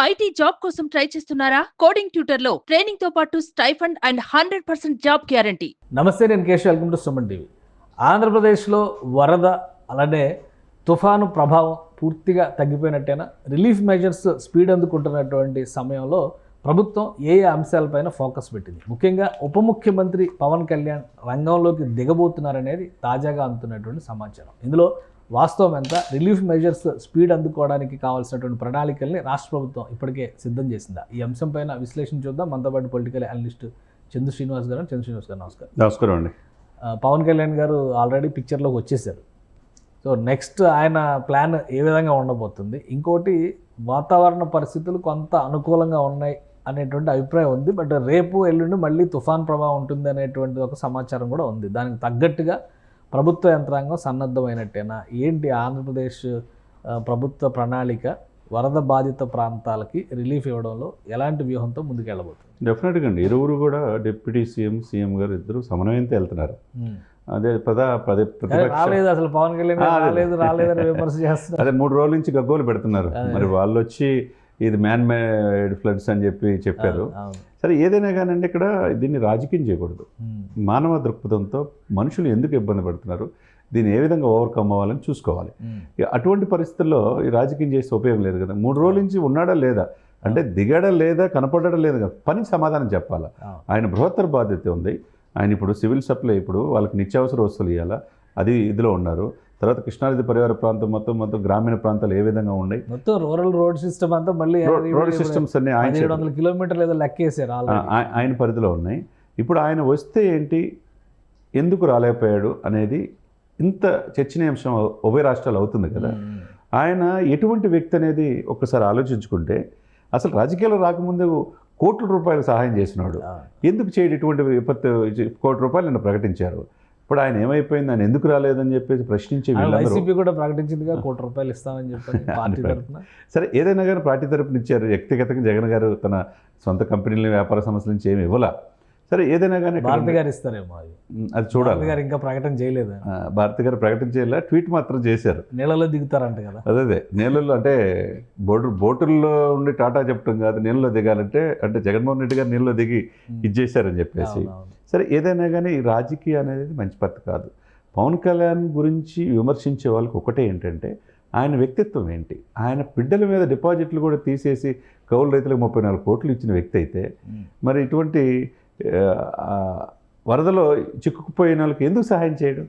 IT job కోసం try చేస్తున్నారా? Coding ట్యూటర్లో ట్రైనింగ్తో పాటు stipend and hundred percent job guarantee. నమస్తే నేను Keshav. Welcome to Suman TV. ఆంధ్రప్రదేశ్లో వరద అలానే తుఫాను ప్రభావం పూర్తిగా తగ్గిపోయినట్టేనా? రిలీఫ్ మెజర్స్ స్పీడ్ అందుకుంటున్నటువంటి సమయంలో ప్రభుత్వం ఏ ఏ అంశాలపైన ఫోకస్ పెట్టింది? ముఖ్యంగా ఉప ముఖ్యమంత్రి పవన్ కళ్యాణ్ రంగంలోకి దిగబోతున్నారనేది తాజాగా అందుతున్నటువంటి సమాచారం. ఇందులో వాస్తవం ఎంత? రిలీఫ్ మెజర్స్ స్పీడ్ అందుకోవడానికి కావాల్సినటువంటి ప్రణాళికల్ని రాష్ట్ర ప్రభుత్వం ఇప్పటికే సిద్ధం చేసిందా? ఈ అంశం పైన విశ్లేషణ చూద్దాం. మనతో పాటు పొలిటికల్ అనలిస్ట్ చందు శ్రీనివాస్ గారు చంద్ర శ్రీనివాస్ గారు నమస్కారం. నమస్కారం అండి. పవన్ కళ్యాణ్ గారు ఆల్రెడీ పిక్చర్లోకి వచ్చేసారు. సో నెక్స్ట్ ఆయన ప్లాన్ ఏ విధంగా ఉండబోతుంది? ఇంకోటి వాతావరణ పరిస్థితులు కొంత అనుకూలంగా ఉన్నాయి అనేటువంటి అభిప్రాయం ఉంది. బట్ రేపు ఎల్లుండి మళ్ళీ తుఫాన్ ప్రభావం ఉంటుంది అనేటువంటి ఒక సమాచారం కూడా ఉంది. దానికి తగ్గట్టుగా ప్రభుత్వ యంత్రాంగం సన్నద్ధమైనట్టేనా? ఏంటి ఆంధ్రప్రదేశ్ ప్రభుత్వ ప్రణాళిక వరద బాధిత ప్రాంతాలకి రిలీఫ్ ఇవ్వడంలో ఎలాంటి వ్యూహంతో ముందుకెళ్ళబోతుంది? డెఫినెట్గా అండి ఇరువురు కూడా డిప్యూటీ సీఎం సీఎం గారు ఇద్దరు సమన్వయంతో వెళ్తున్నారు. అదే పద పదే రాలేదు అసలు పవన్ కళ్యాణ్. రాలేదు రాలేదని విమర్శ చేస్తున్నారు. అదే మూడు రోజుల నుంచి గగ్గోలు పెడుతున్నారు. మరి వాళ్ళు వచ్చి ఇది మ్యాన్ మేడ్ ఫ్లడ్స్ అని చెప్పి చెప్పారు. సరే ఏదైనా కానండి ఇక్కడ దీన్ని రాజకీయం చేయకూడదు. మానవ దృక్పథంతో మనుషులు ఎందుకు ఇబ్బంది పడుతున్నారు? దీన్ని ఏ విధంగా ఓవర్కమ్ అవ్వాలని చూసుకోవాలి. అటువంటి పరిస్థితుల్లో ఈ రాజకీయం చేస్తే ఉపయోగం లేదు కదా. మూడు రోజుల నుంచి ఉన్నాడా లేదా? అంటే దిగాడా లేదా? కనపడడా లేదా? కదా పని సమాధానం చెప్పాలా. ఆయన బృహత్తర బాధ్యత ఉంది. ఆయన ఇప్పుడు సివిల్ సప్లై ఇప్పుడు వాళ్ళకి నిత్యావసర వస్తువులు ఇవ్వాలా అది ఇదిలో ఉన్నారు. తర్వాత కృష్ణానది పరివార ప్రాంతం మొత్తం మొత్తం గ్రామీణ ప్రాంతాలు ఏ విధంగా ఉన్నాయి? మొత్తం రూరల్ రోడ్ సిస్టమ్ అంతా మళ్ళీ రోడ్ సిస్టమ్స్ అన్ని ఆయన వందల కిలోమీటర్లు ఏదో లెక్కేసారు ఆయన పరిధిలో ఉన్నాయి. ఇప్పుడు ఆయన వస్తే ఏంటి? ఎందుకు రాలేకపోయాడు అనేది ఇంత చర్చనీయాంశం ఉభయ రాష్ట్రాలు అవుతుంది కదా. ఆయన ఎటువంటి వ్యక్తి అనేది ఒక్కసారి ఆలోచించుకుంటే అసలు రాజకీయాలు రాకముందు కోట్ల రూపాయలు సహాయం చేసినాడు. ఎందుకు చేయడు ఇటువంటి విపత్తు? కోటి రూపాయలు నిన్న ప్రకటించారు. ఇప్పుడు ఆయన ఏమైపోయింది? ఆయన ఎందుకు రాలేదని చెప్పేసి ప్రశ్నించే వైసీపీ కూడా ప్రకటించిందిగా కోటి రూపాయలు ఇస్తామని పార్టీ. తరఫున సరే ఏదైనా కానీ పార్టీ తరపున ఇచ్చారు. వ్యక్తిగతంగా జగన్ గారు తన సొంత కంపెనీల వ్యాపార సంస్థల నుంచి ఏమి ఇవ్వాల. సరే ఏదైనా కానీ భారతి గారు ఇస్తారేమో అది. అది చూడాలి. గారు ఇంకా ప్రకటన చేయలేదు? భారతి గారు ప్రకటించేలా ట్వీట్ మాత్రం చేశారు. నీళ్ళలో దిగుతారంట కదా. అదే అదే. నీళ్ళల్లో అంటే బోటు బోటుల్లో ఉండి టాటా చెప్పడం కాదు నీళ్ళలో దిగాలంటే అంటే జగన్మోహన్ రెడ్డి గారు నీళ్ళలో దిగి ఇది చేశారని చెప్పేసి. సరే ఏదైనా కానీ ఈ రాజకీయం అనేది మంచి పద్ధతి కాదు. పవన్ కళ్యాణ్ గురించి విమర్శించే వాళ్ళకి ఒకటే ఏంటంటే ఆయన వ్యక్తిత్వం ఏంటి? ఆయన బిడ్డల మీద డిపాజిట్లు కూడా తీసేసి కౌలు రైతులకు ముప్పై నాలుగు కోట్లు ఇచ్చిన వ్యక్తి అయితే. మరి ఇటువంటి వరదలో చిక్కుకుపోయిన వాళ్ళకి ఎందుకు సహాయం చేయడం.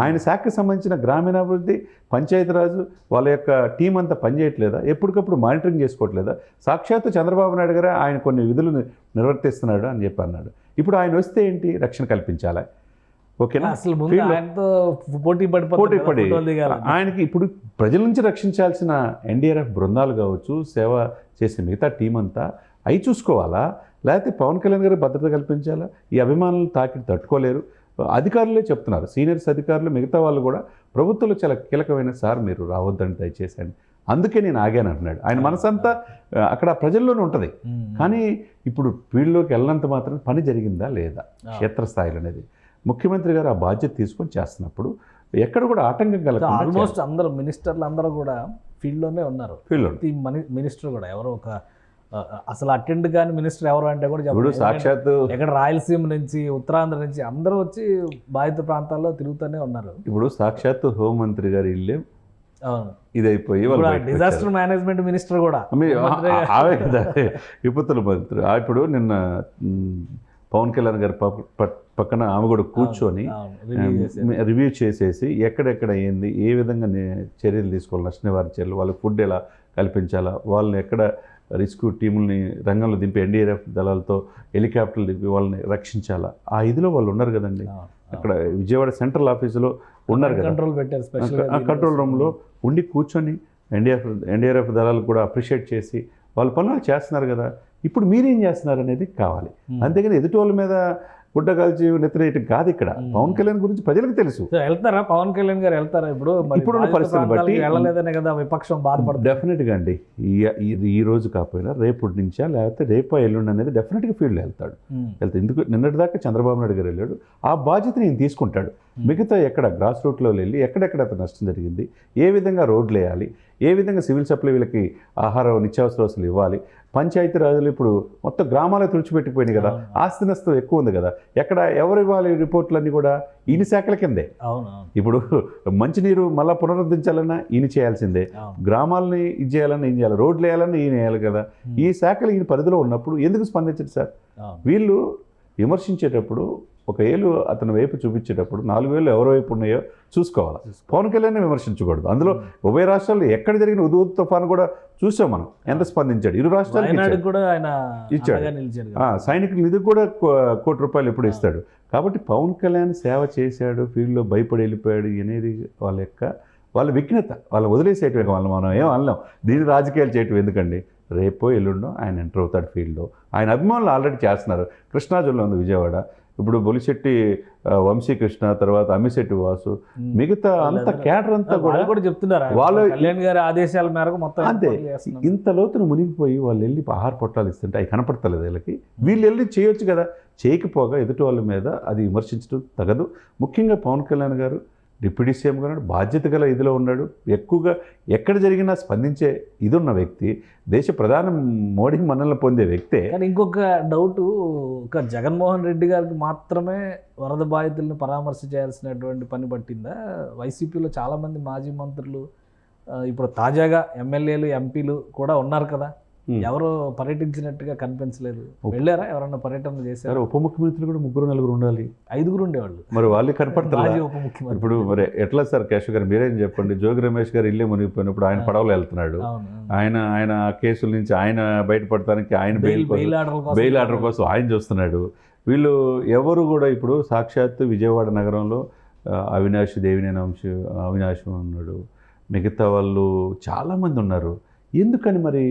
ఆయన శాఖకు సంబంధించిన గ్రామీణాభివృద్ధి పంచాయతీరాజు వాళ్ళ యొక్క టీం అంతా పనిచేయట్లేదా? ఎప్పటికప్పుడు మానిటరింగ్ చేసుకోవట్లేదా? సాక్షాత్తు చంద్రబాబు నాయుడు గారు ఆయన కొన్ని విధులు నిర్వర్తిస్తున్నాడు అని చెప్పి అన్నాడు. ఇప్పుడు ఆయన వస్తే ఏంటి? రక్షణ కల్పించాలా. ఓకేనా? అసలు పోటీ పడిపోతారు పోటీ పడి. ఆయనకి ఇప్పుడు ప్రజల నుంచి రక్షించాల్సిన ఎన్డీఆర్ఎఫ్ బృందాలు కావచ్చు సేవ చేసే మిగతా టీం అంతా అవి చూసుకోవాలా? లేకపోతే పవన్ కళ్యాణ్ గారు భద్రత కల్పించాలా? ఈ అభిమానులు తాకి తట్టుకోలేరు. అధికారులే చెప్తున్నారు. సీనియర్స్ అధికారులు మిగతా వాళ్ళు కూడా ప్రభుత్వంలో చాలా కీలకమైన సార్ మీరు రావద్దని దయచేసి అని అందుకే నేను ఆగాను అంటున్నాడు. ఆయన మనసంతా అక్కడ ప్రజల్లోనే ఉంటుంది. కానీ ఇప్పుడు ఫీల్డ్లోకి వెళ్ళినంత మాత్రం పని జరిగిందా లేదా. క్షేత్రస్థాయిలో అనేది. ముఖ్యమంత్రి గారు ఆ బాధ్యత తీసుకొని చేస్తున్నప్పుడు ఎక్కడ కూడా ఆటంకం కలగకుండా ఆల్మోస్ట్ అందరూ మినిస్టర్లు అందరూ కూడా ఫీల్డ్లోనే ఉన్నారు ఫీల్డ్లో మినిస్టర్ కూడా ఎవరో ఒక అసలు అటెండ్ కాని మినిస్టర్ ఎవరు అంటే కూడా ఇప్పుడు. సాక్షాత్తు ఎక్కడ రాయలసీమ నుంచి ఉత్తరాంధ్ర నుంచి అందరూ వచ్చి బాధిత ప్రాంతాల్లో తిరుగుతూనే ఉన్నారు. ఇప్పుడు సాక్షాత్తు హోంమంత్రి గారి ఇల్లే వాళ్ళు బయటకు డిజాస్టర్. మేనేజ్మెంట్ మినిస్టర్ కూడా. మీ- మంత్రి ఆ- ఆవే కదా విపత్తుల మంత్రి. ఆ ఇప్పుడు నిన్న పవన్ కళ్యాణ్ గారి పక్క- పక్- పక్కన ఆమె కూడా కూర్చొని. రివ్యూ చేసేసి ఎక్కడెక్కడ ఏంది ఏ విధంగా చర్యలు తీసుకోవాలి నష్ట నివారణ చర్యలు వాళ్ళకి ఫుడ్ ఎలా కల్పించాలా వాళ్ళని ఎక్కడ రెస్క్యూ టీముల్ని రంగంలో దింపి ఎన్డీఆర్ఎఫ్ దళాలతో హెలికాప్టర్లు దింపి వాళ్ళని రక్షించాలా ఆ ఇదిలో వాళ్ళు ఉన్నారు కదండి. అక్కడ విజయవాడ సెంట్రల్ ఆఫీసులో ఉన్నారు కదా. కంట్రోల్ పెట్టారు స్పెషల్ ఆ కంట్రోల్ రూమ్లో ఉండి కూర్చొని ఎన్డీఆర్ఎఫ్ ఎన్డీఆర్ఎఫ్ దళాలు కూడా అప్రిషియేట్ చేసి వాళ్ళ పనులు చేస్తున్నారు కదా. ఇప్పుడు మీరేం చేస్తున్నారు అనేది కావాలి. అంతేగాని ఎదుటి వాళ్ళ మీద గుడ్డ కాల్చి నెత్తరేయటం కాదు ఇక్కడ. పవన్ కళ్యాణ్ గురించి ప్రజలకు తెలుసు. వెళ్తారా? పవన్ కళ్యాణ్ గారు వెళ్తారా? ఇప్పుడు ఇప్పుడున్న పరిస్థితిని ప్రాంతాలకు బట్టి- వెళ్ళలేదనే కదా విపక్షం బాధపడుతుంది. డెఫినెట్గా అండి. ఈ- రోజు కాకపోయినా రేపు నుంచా లేకపోతే రేపో ఎల్లుండి అనేది డెఫినెట్గా ఫీల్డ్ వెళ్తాడు. వెళ్తే ఎందుకు నిన్నటిదాకా చంద్రబాబు నాయుడు గారు వెళ్ళాడు. ఆ బాధ్యత నేను తీసుకుంటాడు. మిగతా ఎక్కడ గ్రాస్ రూట్లో వెళ్ళి ఎక్కడెక్కడ అతను నష్టం జరిగింది ఏ విధంగా రోడ్లు వేయాలి ఏ విధంగా సివిల్ సప్లై వీళ్ళకి ఆహారం నిత్యావసర వస్తువులు ఇవ్వాలి పంచాయతీ రాజులు ఇప్పుడు మొత్తం గ్రామాలే తుడిచిపెట్టిపోయినాయి కదా. ఆస్తి నష్టం ఎక్కువ ఉంది కదా. ఎక్కడ ఎవరు ఇవ్వాలి రిపోర్ట్లన్నీ కూడా ఈయన శాఖల కిందే. ఇప్పుడు మంచినీరు మళ్ళా పునరుద్ధరించాలన్నా ఈయన చేయాల్సిందే. గ్రామాలని ఇది చేయాలన్నా ఈయన చేయాలి. రోడ్లు వేయాలన్నా ఈయన వేయాలి కదా. ఈ శాఖలు ఈయన పరిధిలో ఉన్నప్పుడు ఎందుకు స్పందించరు సార్? వీళ్ళు విమర్శించేటప్పుడు ఒక ఏళ్ళు అతని వైపు చూపించేటప్పుడు నాలుగు వేలు ఎవరి వైపు ఉన్నాయో చూసుకోవాలి. పవన్ కళ్యాణ్ విమర్శించకూడదు. అందులో ఉభయ రాష్ట్రాల్లో ఎక్కడ జరిగిన ఉదు తుఫాను కూడా చూసాం మనం. ఎంత స్పందించాడు? ఇరు రాష్ట్రాలకు ఇచ్చాడు. కూడా ఆయన ఇచ్చాడు. సైనికుల నిధి కూడా కోటి రూపాయలు ఎప్పుడు ఇస్తాడు. కాబట్టి పవన్ కళ్యాణ్ సేవ చేశాడు ఫీల్డ్లో భయపడి వెళ్ళిపోయాడు అనేది వాళ్ళ యొక్క వాళ్ళ విఘ్నత. వాళ్ళు వదిలేసేయటం వాళ్ళు మనం ఏం అనలేం. దీని రాజకీయాలు చేయటం ఎందుకండి? రేపో ఎల్లుండో ఆయన ఎంటర్ అవుతాడు ఫీల్డ్లో. ఆయన అభిమానులు ఆల్రెడీ చేస్తున్నారు. కృష్ణా జిల్లా ఉంది విజయవాడ. ఇప్పుడు బొలిశెట్టి వంశీకృష్ణ తర్వాత అమ్మిశెట్టి వాసు. మిగతా అంత క్యాటర్ అంతా కూడా కూడా చెప్తున్నారు వాళ్ళు- కళ్యాణ్ గారి ఆదేశాల మేరకు మొత్తం అంతే. ఇంత లోతున మునిగిపోయి వాళ్ళు వెళ్ళి ఆహార పొట్టాలు ఇస్తుంటే అవి కనపడతలేదు వీళ్ళకి. వీళ్ళు వెళ్ళి చేయొచ్చు కదా. చేయకపోగా ఎదుటి వాళ్ళ మీద అది విమర్శించడం తగదు. ముఖ్యంగా పవన్ కళ్యాణ్ గారు డిప్యూటీ సీఎంగా ఉన్నాడు బాధ్యత గల ఇదిలో ఉన్నాడు. ఎక్కువగా ఎక్కడ జరిగినా స్పందించే ఇది ఉన్న వ్యక్తి దేశ ప్రధాని మోడీ మనల్ని పొందే వ్యక్తే కానీ ఇంకొక డౌట్ ఒక జగన్మోహన్ రెడ్డి గారికి మాత్రమే వరద బాధితులను పరామర్శ చేయాల్సినటువంటి పని పట్టిందా? వైసీపీలో చాలామంది మాజీ మంత్రులు ఇప్పుడు తాజాగా ఎమ్మెల్యేలు ఎంపీలు కూడా ఉన్నారు కదా. ఎవరు పర్యటించినట్టుగా కనిపించలేదు. వెళ్ళారా? ఎవరన్నా పర్యటన చేశారు? ఉప ముఖ్యమంత్రి కూడా ముగ్గురు నలుగురు ఉండాలి. ఐదుగురు ఉండేవాళ్ళు. మరి వాళ్ళు కనపడతారు ఉప ముఖ్యమంత్రి ఇప్పుడు మరి ఎట్లా సార్ కేశవ్ గారు? మీరేం చెప్పండి? జోగి రమేష్ గారు ఇల్లే మునిగిపోయినప్పుడు ఆయన పడవలో వెళ్తున్నాడు. ఆయన ఆయన కేసుల నుంచి ఆయన బయటపడటానికి ఆయన బెయిల్ బెయిల్ ఆర్డర్ కోసం ఆయన చూస్తున్నాడు. వీళ్ళు ఎవరు కూడా ఇప్పుడు సాక్షాత్తు విజయవాడ నగరంలో అవినాష్ దేవినేని వంశ అవినాష్ ఉన్నాడు మిగతా వాళ్ళు చాలామంది ఉన్నారు. ఎందుకని మరి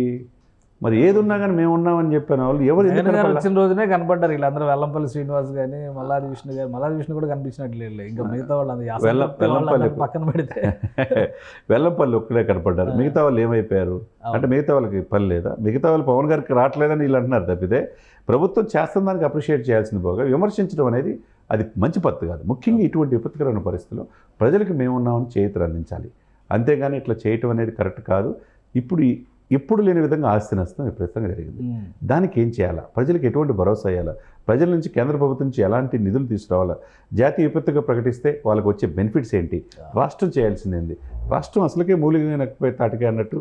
మరి ఏది ఉన్నా కానీ మేము ఉన్నామని చెప్పిన వాళ్ళు. ఎవరు? వచ్చిన రోజునే కనపడ్డారు వీళ్ళందరూ. వెల్లంపల్లి శ్రీనివాస్ కానీ మల్లాది విష్ణు గారు. మల్లాది విష్ణు కూడా కనిపించినట్లేదు ఇంకా మిగతా వాళ్ళు పక్కన పెడితే వెల్లంపల్లి ఒక్కడే కనపడ్డారు. మిగతా వాళ్ళు ఏమైపోయారు? అంటే మిగతా వాళ్ళకి పని లేదా? మిగతా వాళ్ళు పవన్ గారికి రావట్లేదని వీళ్ళు అంటున్నారు తప్పితే ప్రభుత్వం చేస్తున్న దానికి అప్రిషియేట్ చేయాల్సింది పోగా విమర్శించడం అనేది అది మంచి పద్ధతి కాదు. ముఖ్యంగా ఇటువంటి విపత్కరమైన పరిస్థితుల్లో ప్రజలకు మేమున్నామని చేతులు అందించాలి. అంతేగాని ఇట్లా చేయటం అనేది కరెక్ట్ కాదు. ఇప్పుడు ఎప్పుడు లేని విధంగా ఆస్తి నష్టం విపరీతంగా జరిగింది. ఉమ్. దానికి ఏం చేయాలా? ప్రజలకు ఎటువంటి భరోసా ఇవ్వాలా ప్రజల నుంచి కేంద్ర ప్రభుత్వం నుంచి ఎలాంటి నిధులు తీసుకురావాలా? జాతీయ విపత్తుగా ప్రకటిస్తే వాళ్ళకి వచ్చే బెనిఫిట్స్ ఏంటి? రాష్ట్రం చేయాల్సింది ఏంది? రాష్ట్రం అసలుకే మూలిగా తాటికే అన్నట్టు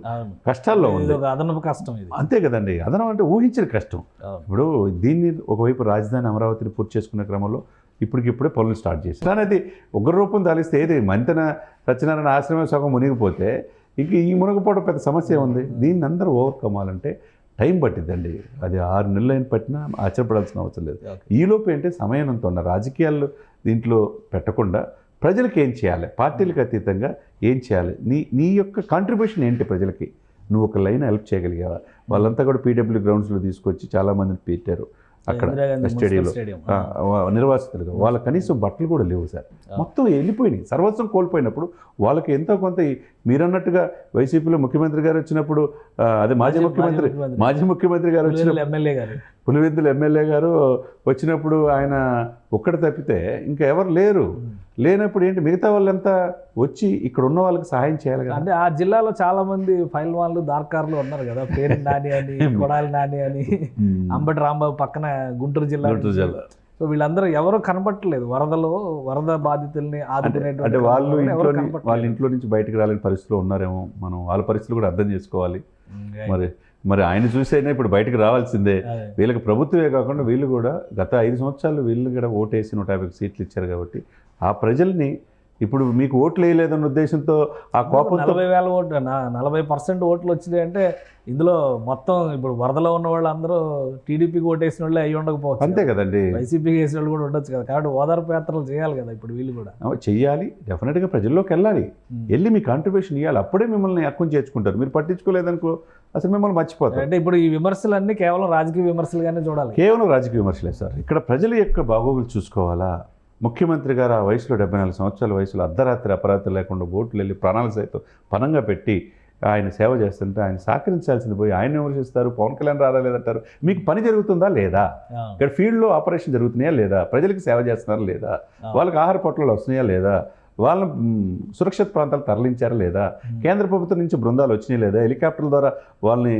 కష్టాల్లో ఉంది. అదనపు కష్టం అంతే కదండి. అదనం అంటే ఊహించిన కష్టం. ఇప్పుడు దీన్ని ఒకవైపు రాజధాని అమరావతిని పూర్తి చేసుకునే క్రమంలో ఇప్పటికిప్పుడే పనులు స్టార్ట్ చేసి కానీ అది ఉగ్ర రూపం దాలిస్తే ఏది? మంతెన సత్యనారాయణ ఆశ్రమం సగం మునిగిపోతే ఇంక ఈ మునగపోవడం పెద్ద సమస్య ఉంది దీన్ని అందరూ ఓవర్కమ్ అవ్వాలంటే టైం పట్టిద్దండి. అది ఆరు నెలలు అయిన పట్టినా ఆశ్చర్యపడాల్సిన అవసరం లేదు. ఈలోపు ఏంటి సమయం అంత ఉన్న రాజకీయాలు దీంట్లో పెట్టకుండా ప్రజలకు ఏం చేయాలి? పార్టీలకు అతీతంగా ఏం చేయాలి? నీ నీ యొక్క కాంట్రిబ్యూషన్ ఏంటి ప్రజలకి? నువ్వు ఒక లైన్ హెల్ప్ చేయగలిగావా? వాళ్ళంతా కూడా పీడబ్ల్యూ గ్రౌండ్స్లో తీసుకొచ్చి చాలామందిని పెట్టారు. అక్కడ స్టేడియంలో నిర్వాసితులుగా వాళ్ళ కనీసం బట్టలు కూడా లేవు సార్. మొత్తం వెళ్ళిపోయినాయి. సర్వస్వం కోల్పోయినప్పుడు వాళ్ళకి ఎంతో కొంత మీరన్నట్టుగా వైసీపీలో ముఖ్యమంత్రి గారు వచ్చినప్పుడు అదే మాజీ ముఖ్యమంత్రి మాజీ ముఖ్యమంత్రి గారు వచ్చినప్పుడు ఎమ్మెల్యే గారు. పులివెందుల ఎమ్మెల్యే గారు వచ్చినప్పుడు ఆయన ఒక్కడ తప్పితే ఇంకా ఎవరు లేరు. లేనప్పుడు ఏంటి? మిగతా వాళ్ళంతా వచ్చి ఇక్కడ ఉన్న వాళ్ళకి సహాయం చేయాలి కదా. అంటే ఆ జిల్లాలో చాలా మంది ఫైల్ వాళ్ళు దార్కారులు ఉన్నారు కదా. పేరు నాని అని కొడాలి నాని అని అంబటి రాంబాబు పక్కన గుంటూరు జిల్లా గుంటూరు. జిల్లా. సో వీళ్ళందరూ ఎవరు కనపట్టలేదు. వరదలో వరద బాధితుల్ని అంటే ఆదుకునేటువంటి అంటే వాళ్ళు. వాళ్ళ ఇంట్లో నుంచి బయటకు రాలేని పరిస్థితిలో ఉన్నారేమో మనం వాళ్ళ పరిస్థితులు కూడా అర్థం చేసుకోవాలి. మరి మరి ఆయన చూసైనా ఇప్పుడు బయటకు రావాల్సిందే. వీళ్ళకి ప్రభుత్వమే కాకుండా వీళ్ళు కూడా గత ఐదు సంవత్సరాలు వీళ్ళు కూడా ఓటేసి నూట యాభై సీట్లు ఇచ్చారు కాబట్టి ఆ ప్రజల్ని ఇప్పుడు మీకు ఓట్లు వేయలేదన్న ఉద్దేశంతో ఆ కోపంతో నలభై వేల ఓట్లు నా- నలభై పర్సెంట్ ఓట్లు వచ్చినాయి అంటే ఇందులో మొత్తం ఇప్పుడు వరదలో ఉన్న వాళ్ళు అందరూ టీడీపీకి ఓటేసిన వాళ్ళే అయ్యి ఉండకపోవచ్చు అంతే కదండి. వైసీపీకి వేసిన వాళ్ళు కూడా ఉండొచ్చు కదా. కాబట్టి ఓదార్పు యాత్రలు చేయాలి కదా ఇప్పుడు వీళ్ళు కూడా. చెయ్యాలి. డెఫినెట్గా ప్రజల్లోకి వెళ్ళాలి. వెళ్ళి మీ కాంట్రిబ్యూషన్ ఇవ్వాలి అప్పుడే మిమ్మల్ని అక్కుని చేర్చుకుంటారు. మీరు పట్టించుకోలేదనుకో అసలు మిమ్మల్ని మర్చిపోతారు. అంటే ఇప్పుడు ఈ విమర్శలన్నీ కేవలం రాజకీయ విమర్శలుగానే చూడాలి. కేవలం రాజకీయ విమర్శలే సార్. ఇక్కడ ప్రజల యొక్క బాగోగులు చూసుకోవాలా? ముఖ్యమంత్రి గారు ఆ వయసులో డెబ్బై నాలుగు సంవత్సరాల వయసులో అర్ధరాత్రి అపరాత్రి లేకుండా ఓట్లు వెళ్ళి ప్రాణాలు సైతం పనంగా పెట్టి ఆయన సేవ చేస్తుంటే ఆయన సహకరించాల్సింది పోయి ఆయన విమర్శిస్తారు పవన్ కళ్యాణ్ రాలేదంటారు మీకు పని జరుగుతుందా లేదా? ఇక్కడ ఫీల్డ్లో ఆపరేషన్ జరుగుతున్నాయా లేదా? ప్రజలకు సేవ చేస్తున్నారా లేదా. వాళ్ళకి ఆహార పొట్లాలు వస్తున్నాయా లేదా? వాళ్ళని సురక్షిత ప్రాంతాలు తరలించారా లేదా? కేంద్ర ప్రభుత్వం నుంచి బృందాలు వచ్చినాయి లేదా? హెలికాప్టర్ల ద్వారా వాళ్ళని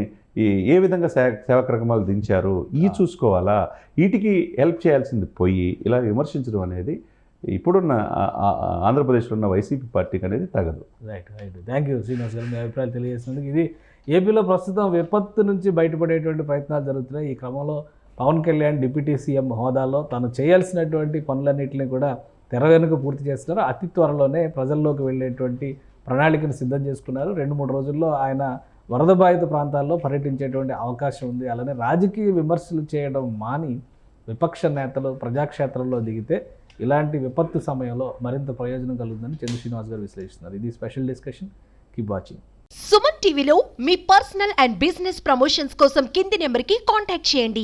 ఏ విధంగా సేవ సేవా కార్యక్రమాలు దించారు ఈ చూసుకోవాలా? వీటికి హెల్ప్ చేయాల్సింది పోయి ఇలా విమర్శించడం అనేది ఇప్పుడున్న ఆంధ్రప్రదేశ్లో ఉన్న వైసీపీ పార్టీకి అనేది తగదు. Right right thank you Srinivas గారు. మీ అభిప్రాయాలు తెలియజేసినందుకు ఇది ఏపీలో ప్రస్తుతం విపత్తు నుంచి బయటపడేటువంటి ప్రయత్నాలు జరుగుతున్నాయి. ఈ క్రమంలో పవన్ కళ్యాణ్ డిప్యూటీ సీఎం హోదాలో తాను చేయాల్సినటువంటి పనులన్నింటినీ కూడా తెర వెనుక పూర్తి చేస్తున్నారు. అతి త్వరలోనే ప్రజల్లోకి వెళ్ళేటువంటి ప్రణాళికను సిద్ధం చేసుకున్నారు. రెండు మూడు రోజుల్లో ఆయన వరద బాధిత ప్రాంతాల్లో పర్యటించేటువంటి అవకాశం ఉంది. అలానే రాజకీయ విమర్శలు చేయడం మాని విపక్ష నేతలు ప్రజాక్షేత్రంలో దిగితే ఇలాంటి విపత్తు సమయంలో మరింత ప్రయోజనం కలుగుతుందని చంద్ర శ్రీనివాస్ గారు విశ్లేషిస్తున్నారు. ఇది special discussion. Keep watching Suman టీవీలో మీ పర్సనల్ అండ్ బిజినెస్ ప్రమోషన్స్ కోసం కింది నెంబర్కి కాంటాక్ట్ చేయండి.